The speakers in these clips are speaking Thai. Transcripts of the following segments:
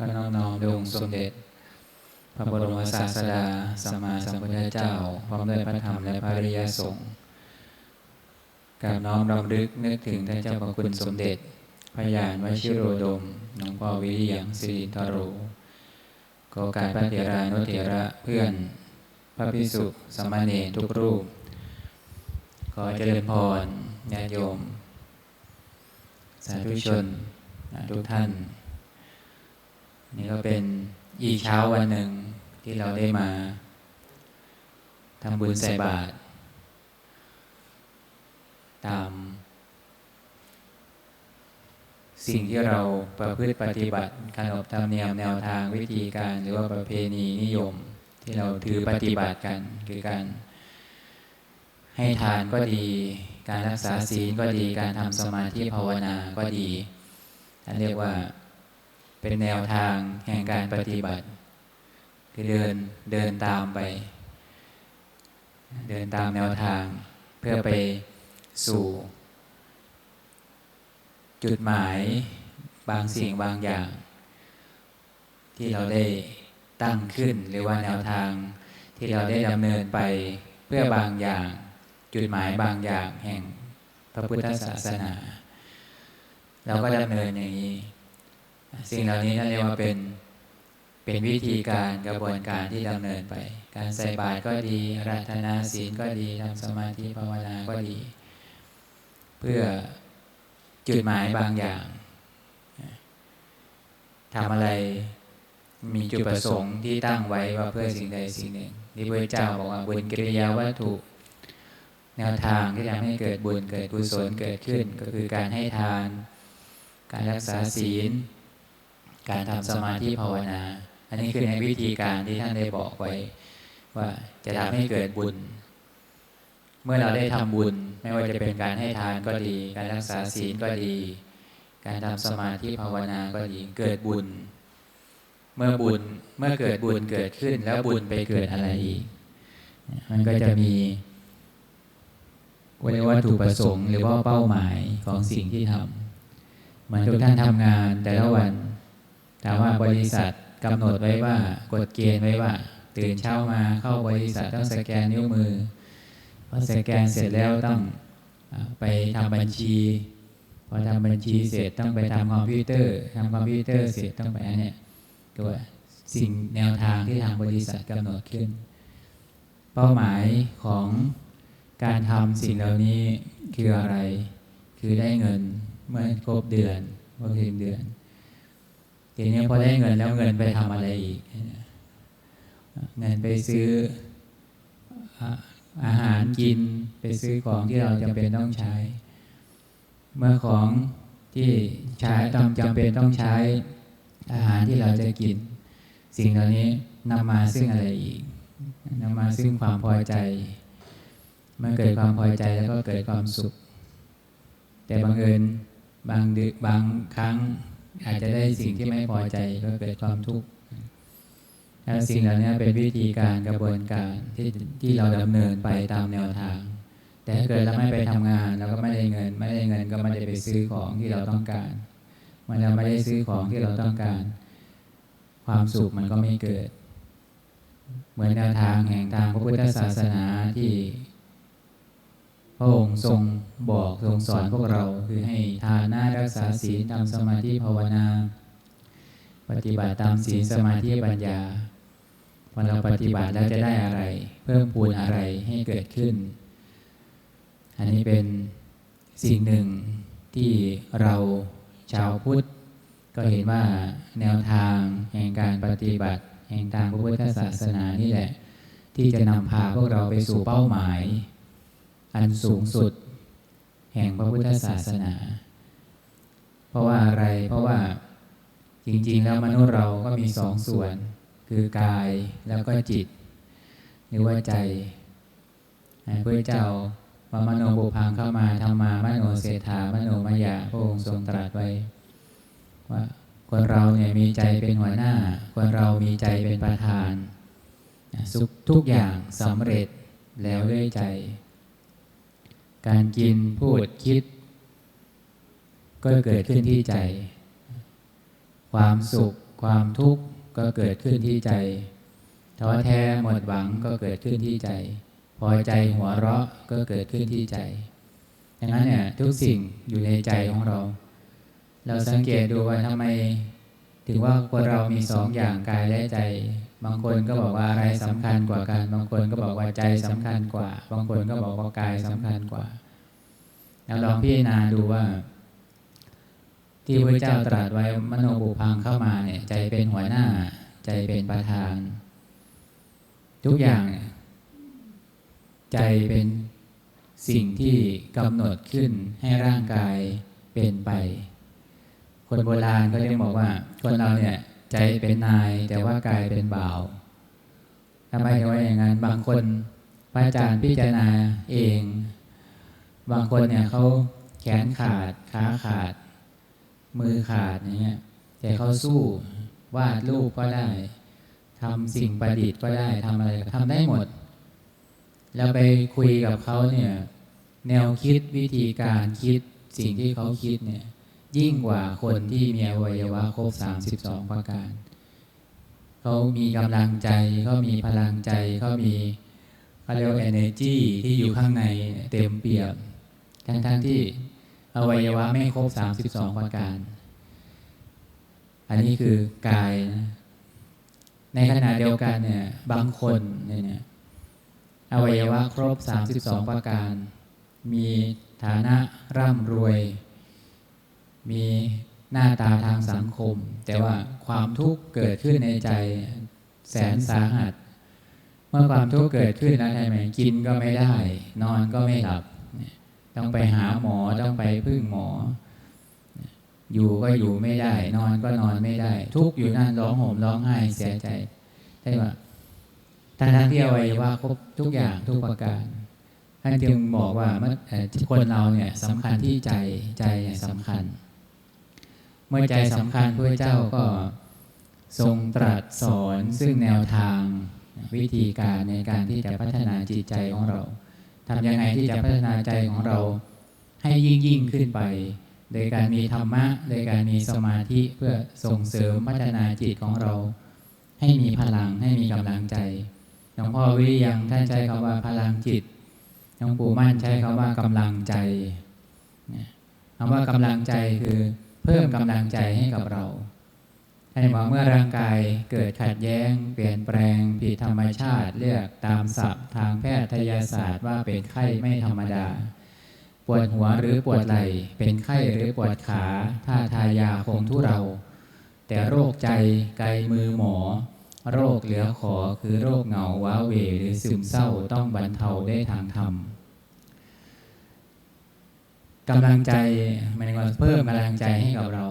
ก็น้อมน้อมด้วยองค์สมเด็จ พระบรมศาสดาสัมมาสัมพุทธเจ้า พร้อมด้วยพระธรรมและพระริยสงฆ์กราบน้อมรำลึกนึกถึงท่านเจ้าพระคุณสมเด็จ พระยานวชิโรดมหลวงพ่อวิริยังสิรินทโรขอโอการพระเถรานุเถระเพื่อน พระพิสุสมเณรทุกรูป ขอเจริญพรญาติโยม สาธุชน ทุกท่าน นี่ก็เป็นอีกเช้าวันหนึ่งที่เราได้มาทำบุญใส่บาตรตาม สิ่งที่เราประพฤติปฏิบัติขนบธรรมเนียมแนวทางวิธีการหรือว่าประเพณีนิยม ที่เราถือปฏิบัติกันคือการให้ทานก็ดี การรักษาศีลก็ดี การทำสมาธิภาวนาก็ดีท่านเรียกว่า เป็นแนวทางแห่งการปฏิบัติ คือเดินเดินตามไป เดินตามแนวทางเพื่อไปสู่ จุดหมายบางสิ่งบางอย่าง ที่เราได้ตั้งขึ้นหรือว่าแนวทางที่เราได้ดำเนินไปเพื่อบางอย่าง จุดหมายบางอย่างแห่งพระพุทธศาสนา เราก็ดำเนินอย่างนี้ สิ่งเหล่านี้นั่นเรียกว่าเป็นเป็นวิธีการกระบวนการที่ดำเนินไป การใส่บาตรก็ดีรัตนาศีลก็ดีทำสมาธิภาวนาก็ดี เพื่อจุดหมายบางอย่างทำอะไรมีจุดประสงค์ที่ตั้งไว้ว่าเพื่อสิ่งใดสิ่งหนึ่งที่พระเจ้าบอกว่าบุญกิริยาวัตถุแนวทางที่ทำให้เกิดบุญเกิดกุศลเกิดขึ้น ก็คือการให้ทาน การรักษาศีล การทำสมาธิภาวนา อันนี้คือในวิธีการที่ท่านได้บอกไว้ ว่าจะทำให้เกิดบุญ เมื่อเราได้ทำบุญ ไม่ว่าจะเป็นการให้ทานก็ดี การรักษาศีลก็ดี การทำสมาธิภาวนาก็ดีเกิดบุญ เมื่อบุญเมื่อเกิดบุญเกิดขึ้น แล้วบุญไปเกิดอะไรอีกมันก็จะมีวัตถุประสงค์หรือว่าเป้าหมายของสิ่งที่ทำเหมือนทุกท่านทำงานแต่ละวัน ถามว่าบริษัทกำหนดไว้ว่ากฎเกณฑ์ไว้ว่า ตื่นเช้ามาเข้าบริษัทต้องสแกนนิ้วมือพอสแกนเสร็จแล้วต้องไปทำบัญชีพอทำบัญชีเสร็จต้องไปทำคอมพิวเตอร์ทำคอมพิวเตอร์เสร็จต้องไปอันเนี้ยก็ว่าสิ่งแนวทางที่ทางบริษัทกำหนดขึ้น เป้าหมายของการทำสิ่งเหล่านี้คืออะไร คือได้เงินเมื่อครบเดือนพอถึงเดือน ทีนี้พอได้เงินแล้วเงินไปทำอะไรอีก เงินไปซื้ออาหารกินไปซื้อของที่เราจำเป็นต้องใช้ เมื่อของที่ใช้ต้องจำเป็นต้องใช้อาหารที่เราจะกิน สิ่งเหล่านี้นำมาซึ่งอะไรอีกนำมาซึ่งความพอใจ เมื่อเกิดความพอใจแล้วก็เกิดความสุข แต่บางเอิญบางดึกบางครั้ง อาจจะได้สิ่งที่ไม่พอใจก็เกิดความทุกข์ถ้าสิ่งเหล่านี้เป็นวิธีการกระบวนการที่ที่เราดำเนินไปตามแนวทาง แต่ถ้าเกิดเราไม่ไปทำงานเราก็ไม่ได้เงิน ไม่ได้เงินก็ไม่ได้ไปซื้อของที่เราต้องการเมื่อเราไม่ได้ซื้อของที่เราต้องการ ความสุขมันก็ไม่เกิด เหมือนแนวทางแห่งทางพระพุทธศาสนาที่ พระองค์ทรงบอกทรงสอนพวกเราคือให้ทานนารักษาศีลทำสมาธิภาวนา ปฏิบัติตามศีลสมาธิปัญญาพอเราปฏิบัติแล้วจะได้อะไร เพิ่มพูนอะไรให้เกิดขึ้น อันนี้เป็นสิ่งหนึ่งที่เราชาวพุทธ ก็เห็นว่าแนวทางแห่งการปฏิบัติแห่งทางพระพุทธศาสนานี่แหละ ที่จะนำพาพวกเราไปสู่เป้าหมาย อันสูงสุด แห่งพระพุทธศาสนา เพราะว่าอะไรเพราะว่าจริง ๆ แล้วมนุษย์เราก็มีสองส่วน คือกายแล้วก็จิต หรือว่าใจพระเจ้ามามโนบุพังเข้ามาทำมามโนเศรษฐามโนมายาพระองค์ทรงตรัสไว้ ว่าคนเราเนี่ยมีใจเป็นหัวหน้า คนเรามีใจเป็นประธานสุขทุกอย่างสำเร็จแล้วด้วยใจ การกินพูดคิด ก็เกิดขึ้นที่ใจ ความสุข ความทุกข์ก็เกิดขึ้นที่ใจท้อแท้หมดหวังก็เกิดขึ้นที่ใจ พอใจหัวเราะก็เกิดขึ้นที่ใจดังนั้นเนี่ยทุกสิ่งอยู่ในใจของเรา เราสังเกตดูว่าทำไม ถึงว่าคนเรามีสองอย่างกายและใจ บางคนก็บอกว่าอะไรสำคัญกว่ากัน บางคนก็บอกว่าใจสำคัญกว่า บางคนก็บอกว่ากายสำคัญกว่าเราลองพิจารณาดูว่า ที่พระเจ้าตรัสไว้มโนบุพังเข้ามาเนี่ยใจเป็นหัวหน้า ใจเป็นประธาน ทุกอย่างใจเป็นสิ่งที่กำหนดขึ้นให้ร่างกายเป็นไป คนโบราณก็เรียกบอกว่า คนเราเนี่ย ใจเป็นนาย แต่ว่ากายเป็นบ่าวทำไมถึงว่าอย่างนั้น บางคนพระอาจารย์พิจารณาเอง บางคนเนี่ยเขาแขนขาดขาขาด มือขาดอย่างเงี้ยแต่เขาสู้วาดรูปก็ได้ทำสิ่งประดิษฐ์ก็ได้ทำอะไรทำได้หมด แล้วไปคุยกับเขาเนี่ย แนวคิดวิธีการคิดสิ่งที่เขาคิดเนี่ย ยิ่งกว่าคนที่มีอวัยวะครบ 32 ประการ เขามีกำลังใจ เขามีพลังใจ เขามีเขาเรียกว่า energy ที่อยู่ข้างในเต็มเปี่ยม ทั้งๆทที่อวัยวะไม่ครบ 32 ประการ อันนี้คือกายนะในขณะเดียวกันเนี่ยบางคนเนี่ยอวัยวะครบ 32 ประการ มีฐานะร่ำรวย มีหน้าตาทางสังคม แต่ว่าความทุกข์เกิดขึ้นในใจแสนสาหัส เมื่อความทุกข์เกิดขึ้นแล้วทำไมกินก็ไม่ได้ นอนก็ไม่หลับ ต้องไปหาหมอต้องไปพึ่งหมอ อยู่ก็อยู่ไม่ได้ นอนก็นอนไม่ได้ ทุกข์อยู่นั่นร้องห่มร้องไห้เสียใจใช่ไหมทั้งทั้งที่อวัยวะครบทุกอย่างทุกประการท่านจึงบอกว่าเมื่อคนเราเนี่ยสำคัญที่ใจใจสำคัญ เมื่อใจสำคัญพระเจ้าก็ทรงตรัสสอนซึ่งแนวทางวิธีการในการที่จะพัฒนาจิตใจของเราทำยังไงที่จะพัฒนาใจของเราให้ยิ่งยิ่งขึ้นไป โดยการมีธรรมะ โดยการมีสมาธิเพื่อส่งเสริมพัฒนาจิตของเรา ให้มีพลังให้มีกำลังใจหลวงพ่อวิยังท่านใช้คำว่าพลังจิตหลวงปู่มั่นใช้คำว่ากำลังใจคำว่ากำลังใจคือ พิ่มกำลังใจให้กับเรา ให้บอเมื่อร่างกายเกิดขัดแย้ง เปลี่ยนแปลงผิดธรรมชาติเรียกตามศัพท์ ทางแพทยศาสตร์ว่าเป็นไข้ไม่ธรรมดา ปวดหัวหรือปวดไหล่เป็นไข้หรือปวดขาถ้าทายาคงทุเรา แต่โรคใจไกลมือหมอ โรคเหลือขอคือโรคเหงาว้าเวหรือซึมเศร้าต้องบรรเทาได้ทางธรรม กำลังใจมันก็เพิ่มกำลังใจให้กับเรา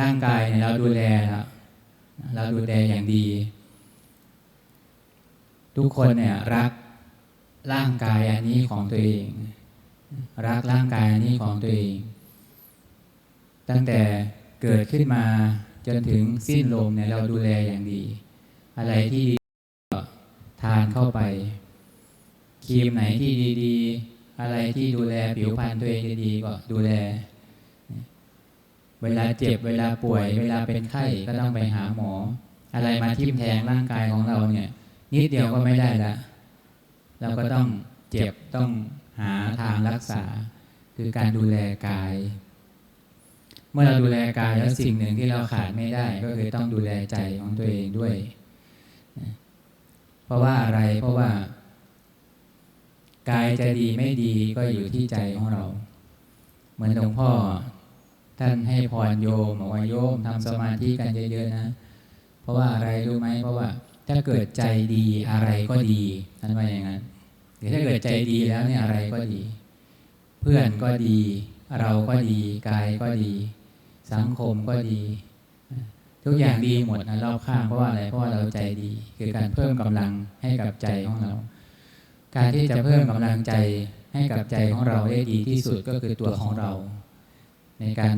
ร่างกายเราดูแลเราดูแลอย่างดี ทุกคนเนี่ยรักร่างกายอันนี้ของตัวเอง รักร่างกายอันนี้ของตัวเอง ตั้งแต่เกิดขึ้นมาจนถึงสิ้นลมเนี่ยเราดูแลอย่างดี อะไรที่ดีก็ทานเข้าไปครีมไหนที่ดี ๆ อะไรที่ดูแลผิวพรรณตัวเองดีๆก็ดูแล เวลาเจ็บเวลาป่วย เวลาเป็นไข้ก็ต้องไปหาหมอ อะไรมาทิ่มแทงร่างกายของเราเนี่ย นิดเดียวก็ไม่ได้ละเราก็ต้องเจ็บต้องหาทางรักษา คือการดูแลกาย เมื่อเราดูแลกายแล้วสิ่งหนึ่งที่เราขาดไม่ได้ ก็คือต้องดูแลใจของตัวเองด้วย เพราะว่าอะไรเพราะว่า กายจะดีไม่ดีก็อยู่ที่ใจของเรา เหมือนหลวงพ่อ ท่านให้พรโยมบอกว่าโยมทำสมาธิกันเยอะๆนะ เพราะว่าอะไรรู้ไหมเพราะว่าถ้าเกิดใจดีอะไรก็ดีท่านว่าอย่างนั้นหรือถ้าเกิดใจดีแล้วเนี่ยอะไรก็ดี เพื่อนก็ดี เราก็ดีกายก็ดี สังคมก็ดี ทุกอย่างดีหมดนะรอบข้างเพราะว่าอะไรเพราะว่าเราใจดี คือการเพิ่มกำลังให้กับใจของเรา การที่จะเพิ่มกำลังใจให้กับใจของเราได้ดีที่สุดก็คือตัวของเรา ในการ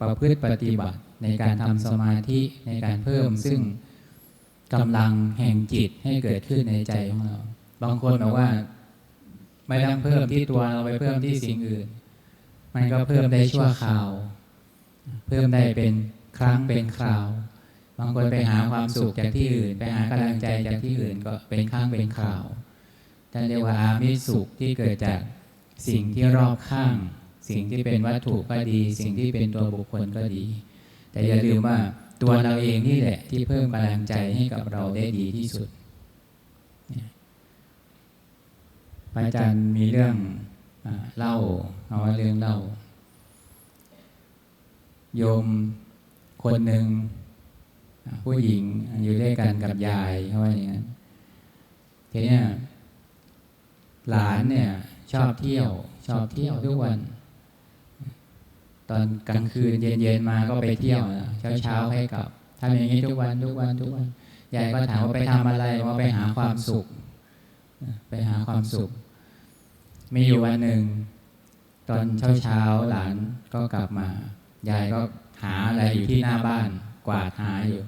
ประพฤติปฏิบัติ ในการทำสมาธิในการเพิ่มซึ่งกำลังแห่งจิตให้เกิดขึ้นในใจของเรา บางคนบอกว่า ไม่ต้องเพิ่มที่ตัวเราไปเพิ่มที่สิ่งอื่น มันก็เพิ่มได้ชั่วคราว เพิ่มได้เป็นครั้งเป็นคราว บางคนไปหาความสุขจากที่อื่น ไปหากำลังใจจากที่อื่นก็เป็นครั้งเป็นคราว ท่านเรียกว่าอามิสสุขที่เกิดจากสิ่งที่รอบข้าง สิ่งที่เป็นวัตถุก็ดี สิ่งที่เป็นตัวบุคคลก็ดี แต่อย่าลืมว่าตัวเราเองนี่แหละที่เพิ่มกำลังใจให้กับเราได้ดีที่สุดพระอาจารย์มีเรื่องอเล่าเอาว่าเรื่องเล่า โยมคนหนึ่งผู้หญิงอยู่ด้วยกันกับยายเขาว่าอย่างนั้นทีนี้ หลานเนี่ย ชอบเที่ยว ชอบเที่ยวทุกวัน ตอนกลางคืนเย็นๆมาก็ไปเที่ยวเช้าเช้าให้กลับทำอย่างนี้ทุกวันทุกวันทุกวันยายก็ถามว่าไปทำอะไรว่าไปหาความสุข ไปหาความสุข มีอยู่วันหนึ่ง ตอนเช้าเช้าหลานก็กลับมายายก็หาอะไรอยู่ที่หน้าบ้าน กวาดหาอยู่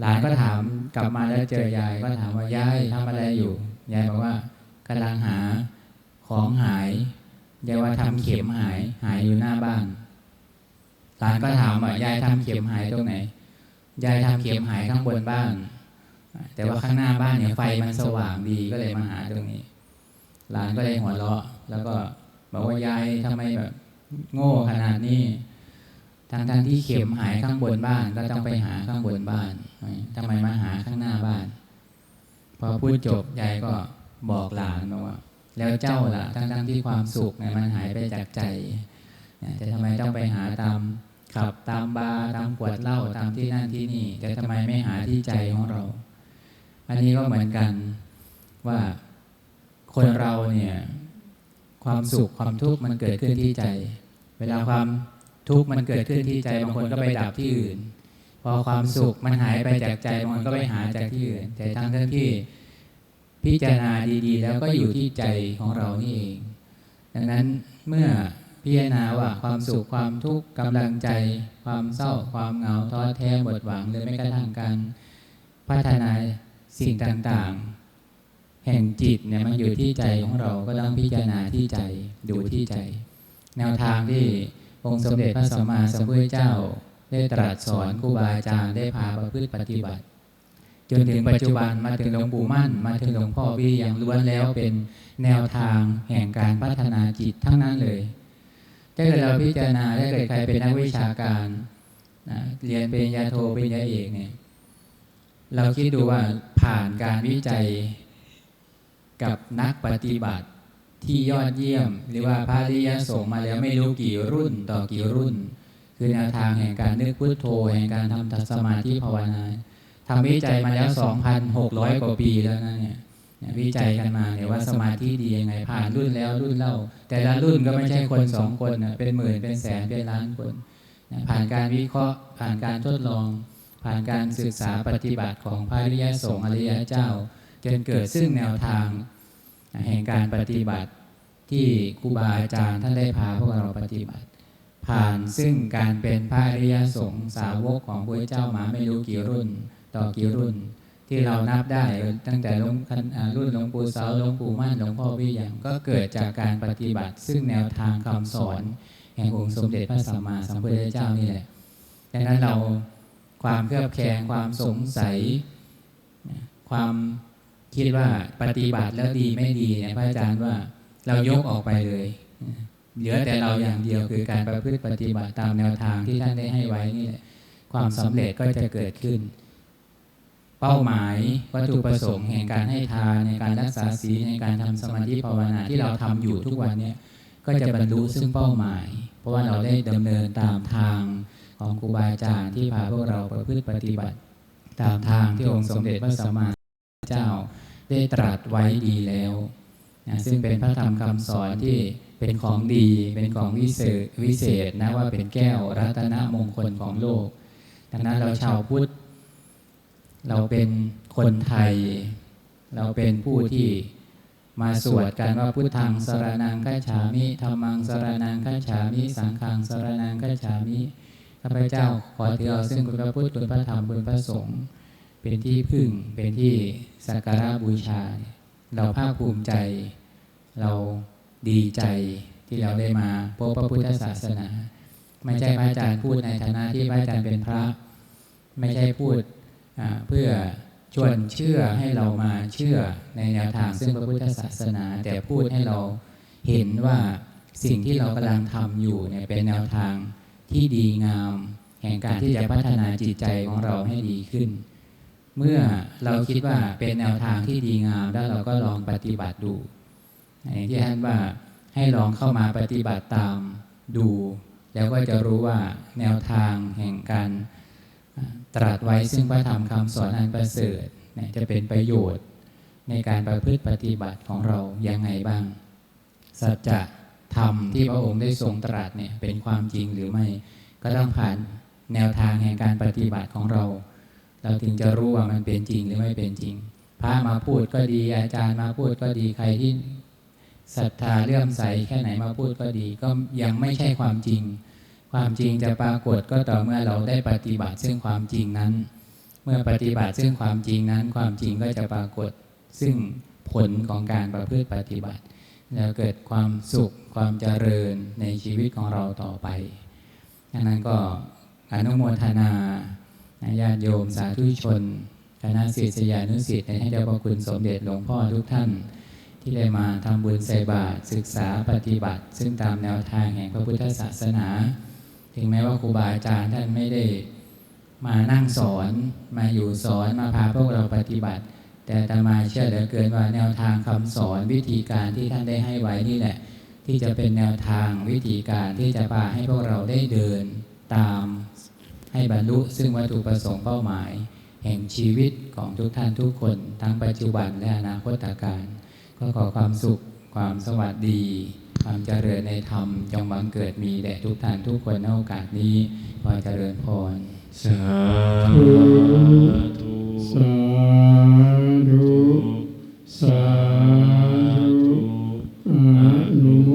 หลานก็ถามกลับมาแล้วเจอยายก็ถามว่ายายทำอะไรอยู่ ยายบอกว่ากำลังหาของหายยายว่าทำเข็มหาย หายอยู่หน้าบ้านหลานก็ถามว่ายายทำเข็มหายตรงไหนยายทำเข็มหายข้างบนบ้านแต่ว่าข้างหน้าบ้านเนี่ยไฟมันสว่างดีก็เลยมาหาตรงนี้ หลานก็เลยหัวเราะ แล้วก็บอกว่ายายทำไมแบบ โง่ขนาดนี้ทั้งทั้งที่เข็มหายข้างบนบ้าน ก็ต้องไปหาข้างบนบ้านทำไมมาหาข้างหน้าบ้าน พอพูดจบยายก็บอกหลานว่า แล้วเจ้าล่ะทั้งทั้งที่ความสุขเนี่ยมันหายไปจากใจเนี่ยแต่ทำไมต้องไปหาตามขับตามบาร์ตามขวดเหล้าตามที่นั่นที่นี่ แต่ทำไมไม่หาที่ใจของเรา อันนี้ก็เหมือนกันว่าคนเราเนี่ยความสุขความทุกข์มันเกิดขึ้นที่ใจ เวลาความทุกข์มันเกิดขึ้นที่ใจบางคนก็ไปดับที่อื่น พอความสุขมันหายไปจากใจบางคนก็ไปหาจากที่อื่น แต่ทั้งทั้งที่พิจารณาดีๆ แล้วก็อยู่ที่ใจของเรานี่เอง ดังนั้นเมื่อพิจารณาว่าความสุขความทุกข์กำลังใจ ความเศร้าความเหงาท้อแท้หมดหวังหรือไม่กระทั่งการพัฒนาสิ่งต่างๆ แห่งจิตเนี่ยมันอยู่ที่ใจของเราก็ต้องพิจารณาที่ใจดูที่ใจ แนวทางที่องค์สมเด็จพระสัมมาสัมพุทธเจ้า ได้ตรัสสอนครูบาอาจารย์ได้พาประพฤติปฏิบัติ จนถึงปัจจุบันมาถึงหลวงปู่มั่น มาถึงหลวงพ่อวิยังล้วนแล้วเป็นแนวทางแห่งการพัฒนาจิตทั้งนั้นเลยถ้าเกิดเราพิจารณาถ้าเกิดใครเป็นนักวิชาการนะเรียนเปริญญาโทปริญญาเอกเนี่ยเราคิดดูว่าผ่านการวิจัยกับนักปฏิบัติที่ยอดเยี่ยม หรือว่าพระริยสงฆ์มาแล้วไม่รู้กี่รุ่นต่อกี่รุ่น คือแนวทางแห่งการนึกพุทโธแห่งการทำสมาธิภาวนาทำวิจัยมาแล้ว 2,600 กว่าปีแล้วนะเนี่ยเนี่ยวิจัยกันมาเนี่ยว่าสมาธิดียังไงผ่านรุ่นแล้วรุ่นเล่า แต่ละรุ่นก็ไม่ใช่คนสองคนนะเป็นหมื่นเป็นแสนเป็นล้านคนนะผ่านการวิเคราะห์ ผ่านการทดลอง ผ่านการศึกษาปฏิบัติของพระริยสงฆ์อริยเจ้า จนเกิดซึ่งแนวทางแห่งการปฏิบัติที่ครูบาอาจารย์ท่านได้พาพวกเราปฏิบัติ ผ่านซึ่งการเป็นพระอริยสงฆ์สาวกของพระเจ้ามาไม่รู้กี่รุ่น ต่อกี่รุ่น ที่เรานับได้ตั้งแต่หลวงรุ่นหลวงปู่เสาหลวงปู่มั่นหลวงพ่อวิยังก็เกิดจากการปฏิบัติ ซึ่งแนวทางคำสอน แห่งองค์สมเด็จพระสัมมาสัมพุทธเจ้านี่แหละดังนั้นเราความเครือบแคลงความสงสัย ความคิดว่าปฏิบัติแล้วดีไม่ดีเนี่ยพระอาจารย์ว่าเรายกออกไปเลย เหลือแต่เราอย่างเดียวคือการประพฤติปฏิบัติตามแนวทางที่ท่านได้ให้ไว้นี่แหละความสำเร็จก็จะเกิดขึ้น เป้าหมายวัตถุประสงค์แห่งการให้ทานในการรักษาศีลในการทำสมาธิภาวนาที่เราทำอยู่ทุกวันเนี่ยก็จะบรรลุซึ่งเป้าหมาย เพราะว่าเราได้ดำเนินตามทางของครูบาอาจารย์ที่พาพวกเราประพฤติปฏิบัติ ตามทางที่องค์สมเด็จพระสัมมาสัมพุทธเจ้าได้ตรัสไว้ดีแล้วนะซึ่งเป็นพระธรรมคำสอนที่ เป็นของดี เป็นของวิเศษวิเศษนะว่าเป็นแก้วรัตนมงคลของโลก ดังนั้นเราชาวพุทธ เราเป็นคนไทย เราเป็นผู้ที่มาสวดกันว่าพุทธังสรนังคัจฉามิธรรมังสรนังคัจฉามิ สังฆังสรนังคัจฉามิข้าพเจ้าขอถือเอาซึ่งคุณพระพุทธคุณพระธรรมคุณพระสงฆ์เป็นที่พึ่งเป็นที่สักการะบูชา เราภาคภูมิใจเรา ดีใจที่เราได้มาพบพระพุทธศาสนา ไม่ใช่พระอาจารย์พูดในฐานะที่พระอาจารย์เป็นพระ ไม่ใช่พูดเพื่อชวนเชื่อให้เรามาเชื่อในแนวทางซึ่งพระพุทธศาสนา แต่พูดให้เราเห็นว่าสิ่งที่เรากำลังทำอยู่เนี่ยเป็นแนวทางที่ดีงาม แห่งการที่จะพัฒนาจิตใจของเราให้ดีขึ้น เมื่อเราคิดว่าเป็นแนวทางที่ดีงามแล้วเราก็ลองปฏิบัติดู อย่างที่ท่านว่าให้ลองเข้ามาปฏิบัติตามดู แล้วก็จะรู้ว่าแนวทางแห่งการตรัสไว้ซึ่งพระธรรมคำสอนอันประเสริฐจะเป็นประโยชน์ในการประพฤติปฏิบัติของเรายังไงบ้าง สัจจะธรรมที่พระองค์ได้ทรงตรัสเนี่ยเป็นความจริงหรือไม่ ก็ต้องผ่านแนวทางแห่งการปฏิบัติของเรา เราถึงจะรู้ว่ามันเป็นจริงหรือไม่เป็นจริง พระมาพูดก็ดีอาจารย์มาพูดก็ดีใครที่ ศรัทธาเลื่อมใสแค่ไหนมาพูดก็ดี ก็ยังไม่ใช่ความจริง ความจริงจะปรากฏก็ต่อเมื่อเราได้ปฏิบัติซึ่งความจริงนั้น เมื่อปฏิบัติซึ่งความจริงนั้น ความจริงก็จะปรากฏ ซึ่งผลของการประพฤติปฏิบัติแล้วเกิดความสุขความเจริญในชีวิตของเราต่อไปดังนั้นก็อนุโมทนาญาติโยมสาธุชน คณะศิษยานุศิษย์ให้เจ้าพระคุณสมเด็จหลวงพ่อทุกท่าน ที่ได้มาทำบุญใส่บาตรศึกษาปฏิบัติ ซึ่งตามแนวทางแห่งพระพุทธศาสนา ถึงแม้ว่าครูบาอาจารย์ท่านไม่ได้มานั่งสอนมาอยู่สอนมาพาพวกเราปฏิบัติ แต่อาตมาเชื่อเหลือเกินว่าแนวทางคำสอนวิธีการที่ท่านได้ให้ไว้นี่แหละ ที่จะเป็นแนวทางวิธีการที่จะพาให้พวกเราได้เดินตามให้บรรลุซึ่งวัตถุประสงค์เป้าหมาย แห่งชีวิตของทุกท่านทุกคนทั้งปัจจุบันและอนาคตการ ก็ขอความสุขความสวัสดี ความเจริญในธรรมจงบังเกิดมีแด่ทุกท่านทุกคนในโอกาสนี้ขอเจริญพรสาธุสาธุสาธุอนุโม